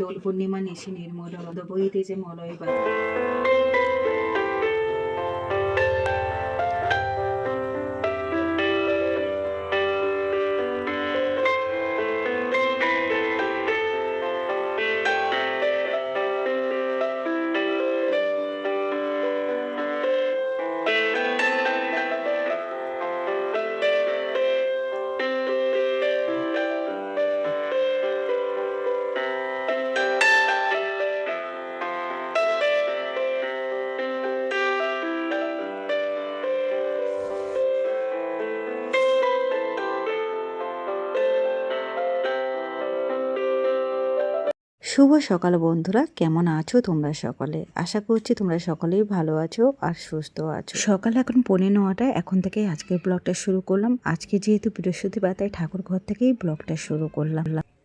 দোল পূর্ণিমা নিশি নির্মল বইতেছে মলয় শুভ সকাল বন্ধুরা, কেমন আছো তোমরা সকলে? আশা করছি তোমরা সকলেই ভালো আছো আর সুস্থ আছো। সকাল এখন পনে নটায় এখন থেকে আজকের ব্লগটা শুরু করলাম। আজকে যেহেতু বৃহস্পতিবার, তাই ঠাকুর ঘর থেকেই ব্লগটা শুরু করলাম।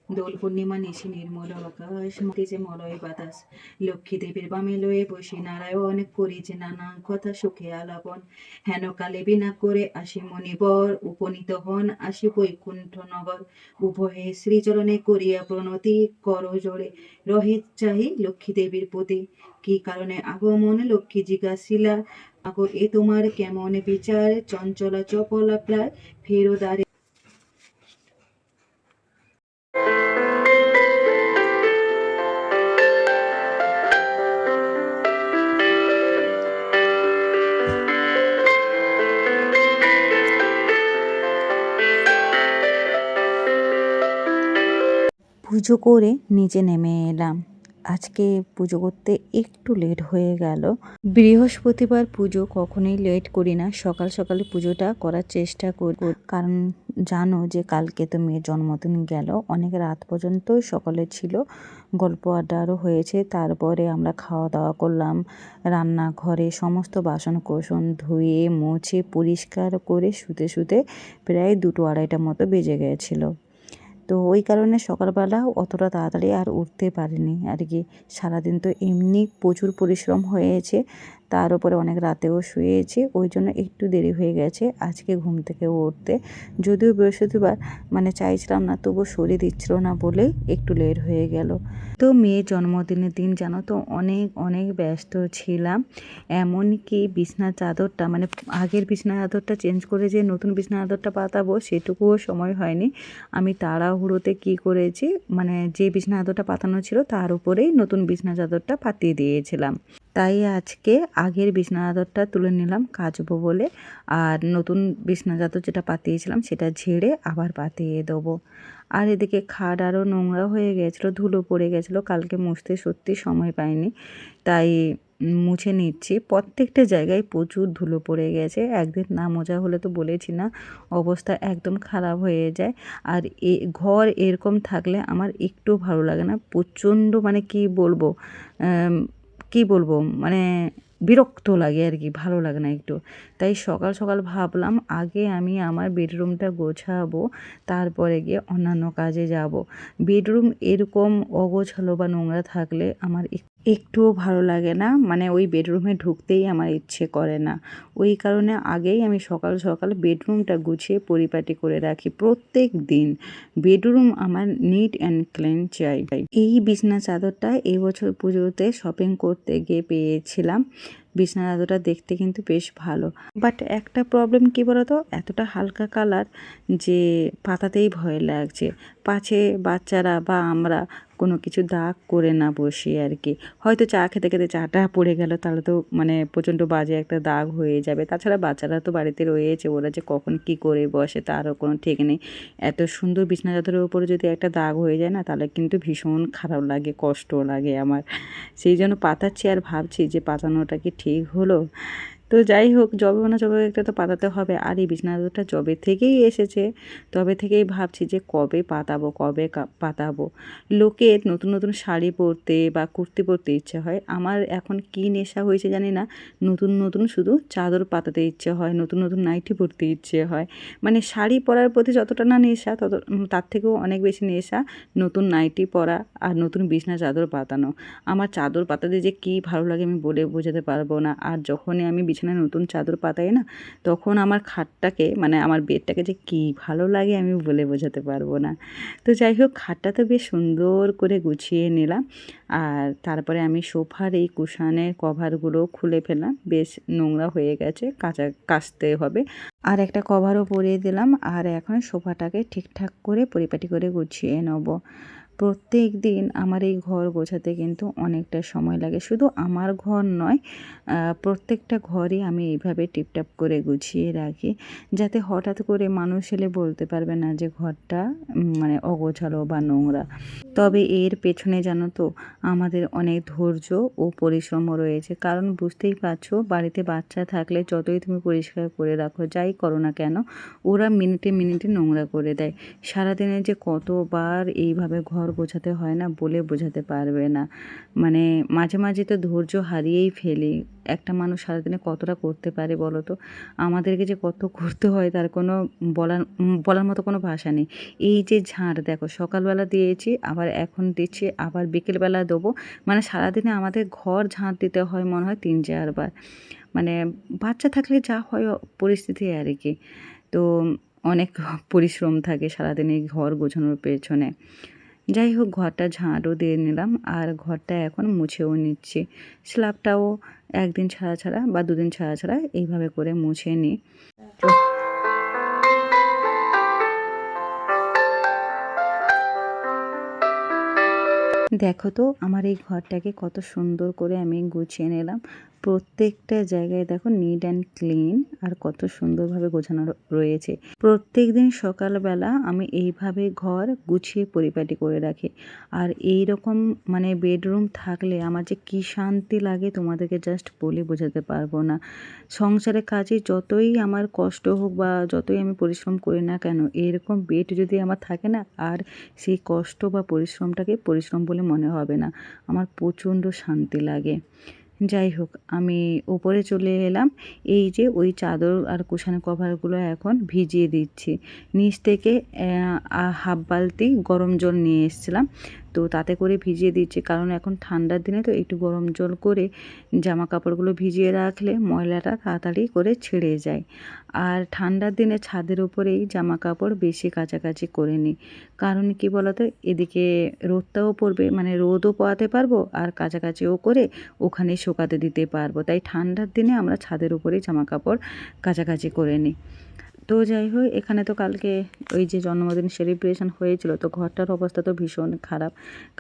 দোল পূর্ণিমা নিশি নির্মল আকাশ মতিছে মলয় বাতাস, লক্ষ্মী দেবীর বামে লয়ে বসি নারায়ণ করিছে নানা কথা সুখে আলাপন। হেন কালে বিনা করে আসি মণিবর, উপনীত হন আসি বৈকুণ্ঠ নগর উভয়ে শ্রীচরণে করিয়া প্রণতি, কর জোরে রহিত চাহি লক্ষ্মী দেবীর প্রতি। কি কারণে আগমন লক্ষ্মী জিজ্ঞাসিলা, আগো, এ তোমার কেমন বিচার? চঞ্চলা চপলা প্রায় ফেরোদারে পুজো করে নিচে নেমে এলাম। আজকে পুজো করতে একটু লেট হয়ে গেল। বৃহস্পতিবার পুজো কখনোই লেট করি না। সকাল সকালে পুজোটা করার চেষ্টা করি। কারণ জানো যে কালকে তো মেয়ের জন্মদিন গেল। অনেক রাত পর্যন্তই সকালে ছিল। গল্প আড্ডা আরও হয়েছে। তারপরে আমরা খাওয়া দাওয়া করলাম। রান্নাঘরে সমস্ত বাসন কোসন ধুয়ে, মুছে, পরিষ্কার করে শুতে শুতে প্রায় দুটো আড়াইটা মতো বেজে গেছিল। তো ওই কারণে সকালবেলা অতটা তাড়াতাড়ি আর উঠতে পারিনি। আর কি সারাদিন তো এমনি প্রচুর পরিশ্রম হয়েছে। তার উপরে অনেক রাতেও শুয়েছি, ওই জন্য একটু দেরি হয়ে গেছে আজকে ঘুম থেকে উঠতে। যদিও বৃহস্পতিবার মানে চাইছিলাম না তবুও শরীর দিচ্ছিল না বলেই একটু লেট হয়ে গেল। তো মেয়ের জন্মদিনের দিন জানো তো, অনেক অনেক ব্যস্ত ছিলাম। এমনকি বিছনার চাদরটা মানে আগের বিছনার চাদরটা চেঞ্জ করে যে নতুন বিছনার চাদরটা পাতাবো, সেটুকুও সময় হয়নি। আমি তাড়াহুড়োতে কি করেছি মানে যে বিছনা চাদরটা পাতানো ছিল, তার উপরেই নতুন বিছনা চাদরটা পাতিয়ে দিয়েছিলাম। তাই আজকে আগের বিছনা চাদরটা তুলে নিলাম কাচবো বলে। আর নতুন বিছনা চাদর যেটা পাতিয়েছিলাম সেটা ঝেড়ে আবার পাতিয়ে দেবো। আর এদিকে খাট আরও নোংরা হয়ে গেছিল, ধুলো পড়ে গেছিল, কালকে মুছতে সত্যি সময় পাইনি। তাই মুছে নিচ্ছি। প্রত্যেকটা জায়গায় প্রচুর ধুলো পড়ে গেছে। একদিন না মোজা হলে তো বলেছি না, অবস্থা একদম খারাপ হয়ে যায়। আর এ ঘর এরকম থাকলে আমার একটু ভালো লাগে না। প্রচণ্ড মানে কি বলব কি বলব মানে বিরক্ত লাগে আর কি, ভালো লাগে না একটু। তাই সকাল সকাল ভাবলাম আগে আমি আমার বেডরুমটা গোছাবো, তারপরে গিয়ে অন্যান্য কাজে যাব। বেডরুম এরকম অগোছালো বা নোংরা থাকলে আমার একটুও ভালো লাগে না। মানে ওই বেডরুমে ঢুকতেই আমার ইচ্ছে করে না। ওই কারণে আগেই আমি সকাল সকাল বেডরুমটা গুছিয়ে পরিপাটি করে রাখি প্রত্যেক দিন। বেডরুম আমার নিট অ্যান্ড ক্লিন চাই। এই বিছনা চাদরটা এবছর পুজোতে শপিং করতে গিয়ে পেয়েছিলাম। বিছনা চাদরটা দেখতে কিন্তু বেশ ভালো। বাট একটা প্রবলেম কী বলতো? এতটা হালকা কালার যে পাতাতেই ভয় লাগছে। পাছে বাচ্চারা বা আমরা কোনো কিছু দাগ করে না বসি আর কি। হয়তো চা খেতে খেতে চাটা পড়ে গেল, তাহলে তো মানে প্রচণ্ড বাজে একটা দাগ হয়ে যাবে। তাছাড়া বাচ্চারা তো বাড়িতে রয়েছে, ওরা যে কখন কি করে বসে তারও কোনো ঠিক নেই। এত সুন্দর বিছনা চাদরের উপরে যদি একটা দাগ হয়ে যায় না, তাহলে কিন্তু ভীষণ খারাপ লাগে, কষ্ট লাগে আমার। সেই জন্য পাতাচ্ছি আর ভাবছি যে পাতানোটা কি ঠিক হলো? তো যাই হোক জবে না জবে একটা তো পাতাতে হবে। আর এই বিছনা চাদরটা জবে থেকেই এসেছে। তবে থেকেই ভাবছি যে কবে পাতাবো কবে পাতাবো? লোকের নতুন নতুন শাড়ি পরতে বা কুর্তি পরতে ইচ্ছে হয়। আমার এখন কি নেশা হয়েছে জানি না। নতুন নতুন শুধু চাদর পাতাতে ইচ্ছে হয়, নতুন নতুন নাইটি পরতে ইচ্ছে হয়। মানে শাড়ি পরার প্রতি যতটা না নেশা, তত তার থেকেও অনেক বেশি নেশা নতুন নাইটি পরা আর নতুন বিছনা চাদর পাতানো। আমার চাদর পাতাতে যে কী ভালো লাগে আমি বলে বোঝাতে পারব না। আর যখনই আমি বিছানা পেছনে নতুন চাদর পাতাই না, তখন আমার খাটটাকে মানে আমার বেডটাকে যে কী ভালো লাগে আমি বলে বোঝাতে পারব না। তো যাই হোক, খাটটা তো বেশ সুন্দর করে গুছিয়ে নিলাম। আর তারপরে আমি সোফার এই কুশানের কভারগুলো খুলে ফেলাম বেশ নোংরা হয়ে গেছে, কাঁচা কাচতে হবে। আর একটা কভারও পরিয়ে দিলাম। আর এখন সোফাটাকে ঠিকঠাক করে পরিপাটি করে গুছিয়ে নেব। প্রত্যেক দিন আমার এই ঘর গোছাতে কিন্তু অনেকটা সময় লাগে। শুধু আমার ঘর নয় প্রত্যেকটা ঘরই আমি এইভাবে টিপটাপ করে গুছিয়ে রাখি। যাতে হঠাৎ করে মানুষ এলে বলতে পারবে না যে ঘরটা মানে অগোছালো বা নোংরা। তবে এর পেছনে জানো তো, আমাদের অনেক ধৈর্য ও পরিশ্রমও রয়েছে। কারণ বুঝতেই পারছ, বাড়িতে বাচ্চা থাকলে যতই তুমি পরিষ্কার করে রাখো, যাই করো না কেন, ওরা মিনিটে মিনিটে নোংরা করে দেয়। সারাদিনে যে কতবার এইভাবে ঘর গোছাতে হয় না বলে বোঝাতে পারবে না। মানে মাঝে মাঝে তো ধৈর্য হারিয়েই ফেলি। একটা মানুষ সারাদিনে কতটা করতে পারে বলো তো? আমাদেরকে যে কত করতে হয় তার কোনো বলার বলার মতো কোনো ভাষা নেই। এই যে ঝাড় দেখো, সকালবেলা দিয়েছি, আবার এখন দিচ্ছি, আবার বিকেলবেলা দেবো। মানে সারাদিনে আমাদের ঘর ঝাঁট দিতে হয় মনে হয় তিন চারবার। মানে বাচ্চা থাকলে যা হয় পরিস্থিতি আর কি। তো অনেক পরিশ্রম থাকে সারাদিন ঘর গোছানোর পেছনে। যাই হোক, ঘরটা ঝাঁটও দিয়ে নিলাম আর ঘরটা এখন মুছেও নিচ্ছি। স্ল্যাবটাও একদিন ছাড়া ছাড়া বা দুদিন ছাড়া ছাড়া এইভাবে করে মুছে নিই। দেখো তো, আমার এই ঘরটাকে কত সুন্দর করে আমি গুছিয়ে নিলাম। প্রত্যেকটা জায়গায় দেখো নিট অ্যান্ড ক্লিন আর কত সুন্দরভাবে গোছানো রয়েছে। প্রত্যেক দিন সকালবেলা আমি এইভাবে ঘর গুছিয়ে পরিপাটি করে রাখি। আর এই রকম মানে বেডরুম থাকলে আমার যে কী শান্তি লাগে তোমাদেরকে জাস্ট বলে বোঝাতে পারব না। সংসারের কাজে যতই আমার কষ্ট হোক বা যতই আমি পরিশ্রম করি না কেন এরকম বেড যদি আমার থাকে না, আর সেই কষ্ট বা পরিশ্রমটাকে পরিশ্রম বলে মনে হবে না। আমার প্রচণ্ড শান্তি লাগে। যাই হোক, আমি উপরে চলে এলাম। এই যে ওই চাদর আর কুশান কভারগুলো এখন ভিজিয়ে দিচ্ছি। নিচ থেকে হাফ বালতি গরম জল নিয়ে এসেছিলাম। তো তাতে করে ভিজিয়ে দিচ্ছি কারণ এখন ঠান্ডার দিনে তো একটু গরম জল করে জামা কাপড়গুলো ভিজিয়ে রাখলে ময়লাটা তাড়াতাড়ি করে ছেড়ে যায়। আর ঠান্ডার দিনে ছাদের উপরেই জামা কাপড় বেশি কাছাকাছি করে নিই। কারণ কি বলতো? এদিকে রোদটাও পড়বে মানে রোদও পোয়াতে পারব আর কাছাকাছিও করে ওখানে শোকাতে দিতে পারব। তাই ঠান্ডার দিনে আমরা ছাদের উপরেই জামা কাপড় কাছাকাছি করে নিই। তো যাই হোক, এখানে তো কালকে ওই যে জন্মদিন সেলিব্রেশন হয়েছিল, তো ঘরটার অবস্থা তো ভীষণ খারাপ।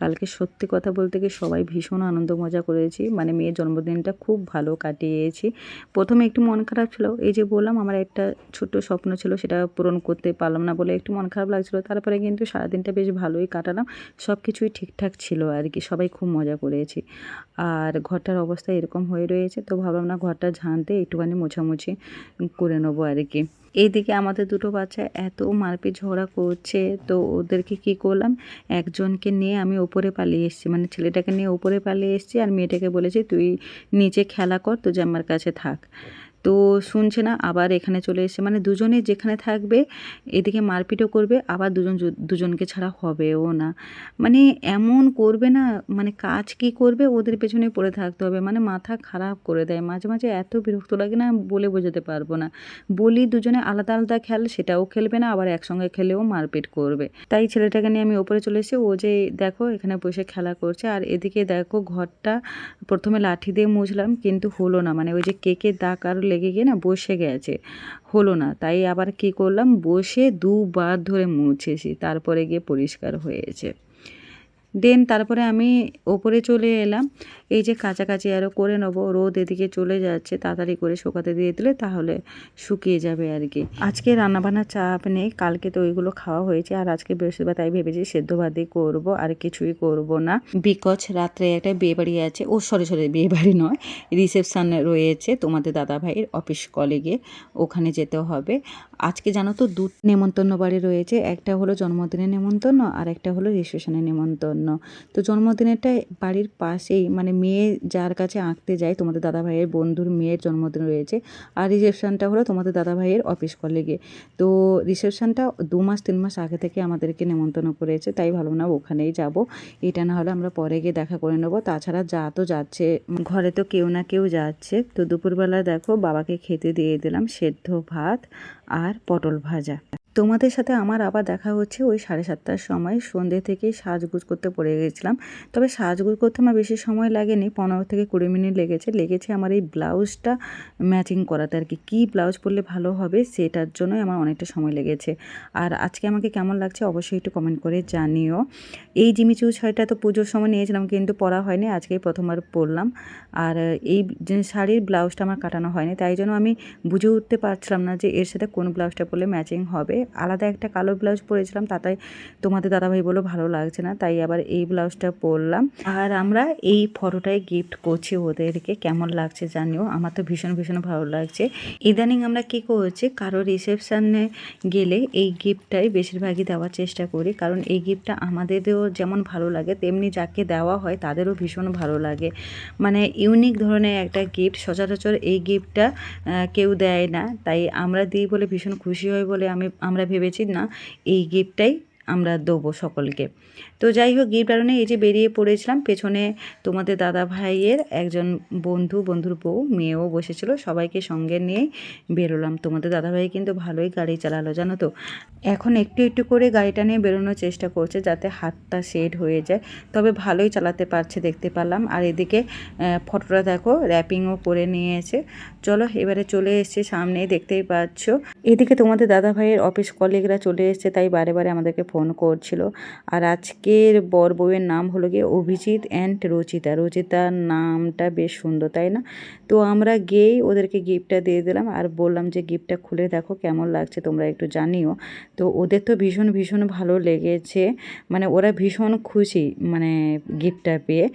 কালকে সত্যি কথা বলতে গিয়ে সবাই ভীষণ আনন্দ মজা করেছি মানে মেয়ের জন্মদিনটা খুব ভালো কাটিয়েছি। প্রথমে একটু মন খারাপ ছিল, এই যে বললাম আমার একটা ছোট্ট স্বপ্ন ছিল, সেটা পূরণ করতে পারলাম না বলে একটু মন খারাপ লাগছিল, তারপরে কিন্তু সারাদিনটা বেশ ভালোই কাটালাম সব কিছুই ঠিকঠাক ছিল আর কি, সবাই খুব মজা করেছি। আর ঘরটার অবস্থা এরকম হয়ে রয়েছে, তো ভাবলাম না ঘরটা ঝাঁতে একটুখানি মোছামুছি করে নেব আর কি। এইদিকে আমাদের দুটো বাচ্চা এত মারপিট ঝগড়া করছে, তো ওদেরকে কি করলাম? একজনকে নিয়ে আমি ওপরে পালিয়ে এসেছি। মানে ছেলেটাকে নিয়ে ওপরে পালিয়ে এসেছি আর মেয়েটাকে বলেছি, তুই নিচে খেলা কর তো জাম্মার কাছে থাক। তো শুনছে না, আবার এখানে চলে এসে মানে দুজনে যেখানে থাকবে, এদিকে মারপিটও করবে, আবার দুজন দুজনকে ছাড়া হবেও না। মানে এমন করবে না মানে কাজ কি করবে, ওদের পেছনে পড়ে থাকতে হবে। মানে মাথা খারাপ করে দেয়, মাঝে মাঝে এত বিরক্ত লাগে না, বলে বোঝাতে পারব না। বলি দুজনে আলাদা আলাদা খেল, সেটাও খেলবে না, আবার একসঙ্গে খেলেও মারপিট করবে। তাই ছেলেটাকে নিয়ে আমি ওপরে চলে এসেছি ও যে দেখো, এখানে বসে খেলা করছে, আর এদিকে দেখো, ঘরটা প্রথমে লাঠি দিয়ে মুছলাম, কিন্তু হলো না। মানে ওই যে কেকের দাগ আর লেগে গিয়ে না বসে গেছে। হলো না, তাই আবার কি করলাম? বসে দুবার ধরে মুছেছি, তারপরে গিয়ে পরিষ্কার হয়েছে। দেন তারপরে আমি ওপরে চলে এলাম। এই যে কাছাকাছি আরও করে নেব, রোদ এদিকে চলে যাচ্ছে, তাড়াতাড়ি করে শুকাতে দিয়ে দিলে তাহলে শুকিয়ে যাবে আর কি। আজকে রান্নাবান্নার চাপ নেই, কালকে তো ওইগুলো খাওয়া হয়েছে, আর আজকে বৃহস্পতিবার তাই ভেবেছি সেদ্ধ ভাতই করব, আর কিছুই করব না। বিকজ রাত্রে একটা বিয়ে বাড়ি আছে, ও সরি সরি বিয়ে বাড়ি নয় রিসেপশান রয়েছে তোমাদের দাদা ভাইয়ের অফিস কলেগে ওখানে যেতে হবে। আজকে জানো তো দু নেমন্তন্ন বাড়ি রয়েছে, একটা হলো জন্মদিনের নেমন্তন্ন, আর একটা হলো রিসেপশনের নেমন্তন্ন। জন্য। তো জন্মদিনেরটা বাড়ির পাশেই মানে মেয়ে যার কাছে আঁকতে যায়, তোমাদের দাদা ভাইয়ের বন্ধুর মেয়ের জন্মদিন রয়েছে, আর রিসেপশানটা হলো তোমাদের দাদা ভাইয়ের অফিস কলেগে। তো রিসেপশানটা দু মাস, তিন মাস আগে থেকে আমাদেরকে নেমন্তন্ন করেছে, তাই ভালো না ওখানেই যাব। এটা না হলে আমরা পরে গিয়ে দেখা করে নেব। তাছাড়া যা তো যাচ্ছে, ঘরে তো কেউ না কেউ যাচ্ছে। তো দুপুরবেলা দেখো বাবাকে খেতে দিয়ে দিলাম সেদ্ধ ভাত আর পটল ভাজা। তোমাদের সাথে আমার আবার দেখা হচ্ছে ওই সাড়ে সাতটার সময়। সন্ধ্যে থেকেই সাজগুজ করতে পড়ে গেছিলাম। তবে সাজগুজ করতে আমার বেশি সময় লাগেনি। পনেরো থেকে কুড়ি মিনিট লেগেছে। লেগেছে আমার এই ব্লাউজটা ম্যাচিং করাতে আর কি। কী ব্লাউজ পরলে ভালো হবে সেটার জন্যই আমার অনেকটা সময় লেগেছে। আর আজকে আমাকে কেমন লাগছে অবশ্যই একটু কমেন্ট করে জানিও। এই জিমিচু শাড়িটা তো পুজোর সময় নিয়েছিলাম কিন্তু পরা হয়নি। আজকেই প্রথমবার পরলাম। আর এই শাড়ির ব্লাউজটা আমার কাটানো হয়নি। তাই জন্য আমি বুঝে উঠতে পারছিলাম না যে এর সাথে কোন ব্লাউজটা পরলে ম্যাচিং হবে। আলাদা একটা কালো ব্লাউজ পরেছিলাম, তাতে তোমাদের দাদাভাই বলো ভালো লাগছে না, তাই আবার এই ব্লাউজটা পরলাম। আর আমরা এই ফটোটাই গিফট করছি ওদেরকে, কেমন লাগছে জানিও? আমার তো ভীষণ ভীষণ ভালো লাগছে। ইদানিং আমরা কী করছি, কারও রিসেপশানে গেলে এই গিফটটাই বেশিরভাগই দেওয়ার চেষ্টা করি, কারণ এই গিফটটা আমাদেরও যেমন ভালো লাগে, তেমনি যাকে দেওয়া হয় তাদেরও ভীষণ ভালো লাগে। মানে ইউনিক ধরনের একটা গিফট সচরাচর এই গিফটটা কেউ দেয় না, তাই আমরা দিই বলে ভীষণ খুশি হই বলে আমি আমরা ভেবেছি না এই গিফটটাই আমরা দেবো সকলকে। তো যাই হোক গিফট কারণে এই যে বেরিয়ে পড়েছিলাম, পেছনে তোমাদের দাদা ভাইয়ের একজন বন্ধু, বন্ধুর বউ, মেয়েও বসেছিল, সবাইকে সঙ্গে নিয়ে বেরোলাম। তোমাদের দাদা ভাই কিন্তু ভালোই গাড়ি চালালো, জানো তো? এখন একটু একটু করে গাড়িটা নিয়ে বেরোনোর চেষ্টা করছে যাতে হাতটা সেট হয়ে যায়। তবে ভালোই চালাতে পারছে, দেখতে পারলাম। আর এদিকে ফটোটা দেখো র্যাপিংও করে নিয়েছে। চলো, এবারে চলে এসছে সামনে দেখতেই পাচ্ছ। এদিকে তোমাদের দাদা ভাইয়ের অফিস কলিগরা চলে এসছে, তাই বারে বারে আমাদেরকে ফোন করছিল। আর আজকের বর বউয়ের নাম হলো গিয়ে অভিজিৎ অ্যান্ড রচিতা। রচিতার নামটা বেশ সুন্দর, তাই না? তো আমরা গিয়েই ওদেরকে গিফটটা দিয়ে দিলাম আর বললাম যে গিফটটা খুলে দেখো কেমন লাগছে, তোমরা একটু জানিও। তো ওদের তো ভীষণ ভীষণ ভালো লেগেছে। মানে ওরা ভীষণ খুশি মানে গিফটটা পেয়ে।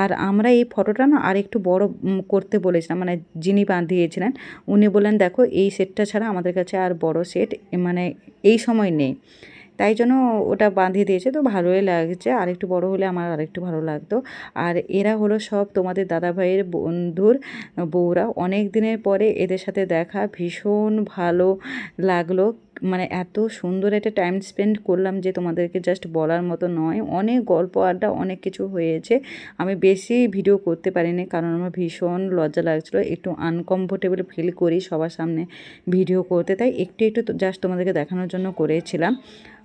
আর আমরা এই ফটোটা না আর একটু বড় করতে বলেছিলাম। মানে যিনি বাঁধিয়েছিলেন, উনি বললেন, দেখো, এই সেটটা ছাড়া আমাদের কাছে আর বড় সেট মানে এই সময় নেই। তাই জন্য ওটা বাঁধিয়ে দিয়েছে। তো ভালোই লাগছে। আর একটু বড় হলে আমার আরেকটু ভালো লাগতো। আর এরা হলো সব তোমাদের দাদা ভাইয়ের বন্ধুর বউরা। অনেক দিনের পরে এদের সাথে দেখা। ভীষণ ভালো লাগল। মানে এত সুন্দর একটা টাইম স্পেন্ড করলাম যে তোমাদেরকে জাস্ট বলার মতো নয়। অনেক গল্প আড্ডা, অনেক কিছু হয়েছে। আমি বেশি ভিডিও করতে পারিনি কারণ আমার ভীষণ লজ্জা লাগছিল। একটু আনকমফোর্টেবল ফিল করি সবার সামনে ভিডিও করতে। তাই একটু একটু জাস্ট তোমাদেরকে দেখানোর জন্য করেছিলাম।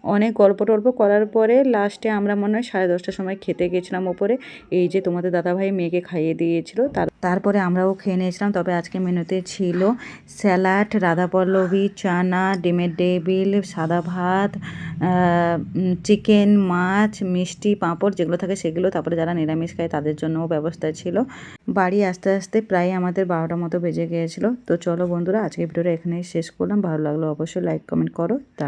অনেক গল্প টল্প করার পরে লাস্টে আমরা মনে হয় সাড়ে দশটার সময় খেতে গেছিলাম ওপরে। এই যে তোমাদের দাদাভাই মেয়েকে খাইয়ে দিয়েছিল, তার তারপরে আমরাও খেয়ে নিয়েছিলাম। তবে আজকে মেনুতে ছিল স্যালাড রাধাপল্লবী চানা, ডিমের ডেবিল সাদা ভাত চিকেন, মাছ, মিষ্টি, পাঁপড় যেগুলো থাকে সেগুলো। তারপরে যারা নিরামিষ খায় তাদের জন্যও ব্যবস্থা ছিল। বাড়ি আস্তে আস্তে প্রায় আমাদের বারোটার মতো বেজে গিয়েছিল। তো চলো বন্ধুরা আজকে ভিডিওটা এখানেই শেষ করলাম। ভালো লাগল অবশ্যই লাইক কমেন্ট করো। তা